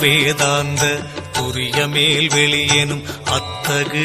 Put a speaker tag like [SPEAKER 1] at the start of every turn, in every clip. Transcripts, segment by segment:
[SPEAKER 1] வேதாந்த துரிய மேல் வெளியெனும் அத்தகு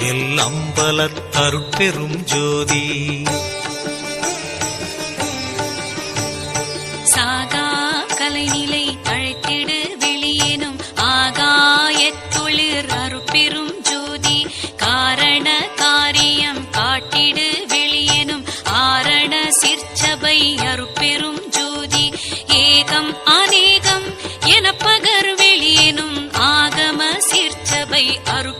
[SPEAKER 1] அம்பல தருப்பெரும் ஜோதி.
[SPEAKER 2] சாகா கலைநிலை அழைத்திடு வெளியேனும் ஆகாயத்தொழிற் அருட்பெரும் ஜோதி. காரண காரியம் காட்டிடு வெளியேனும் ஆரண சிற்சபை அருட்பெரும் ஜோதி. ஏகம் அநேகம் என பகர் வெளியேனும் ஆகம சிற்சபை அருட்பெரும்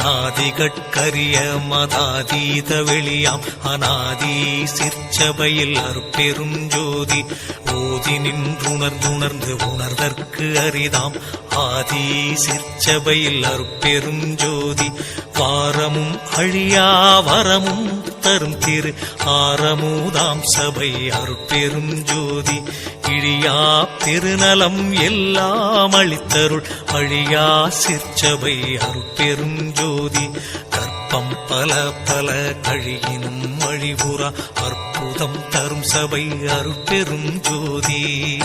[SPEAKER 1] மனாதிகட்கரிய மதாதீத வெளியாம். அநாதி சிற்சபையில் அற்பெருஞ்சோதி ஓதி நின்றுணர்ந்துணர்ந்து உணர்தற்கு அரிதாம். ஆதி சிற்சபையில் அருப்பெரும் ஜோதி. வாரமும் அழியா வரமும் தரும் திரு ஆரமுதாம் சபை அருட்பெரும் ஜோதி. இழியா பெருநலம் எல்லாம் அளித்தருள் அழியா சிற்சபை அருட்பெரும் ஜோதி. கற்பம் பல பல கழியினும் அழிவுறா அற்புதம் தரும் சபை அருட்பெரும் ஜோதி.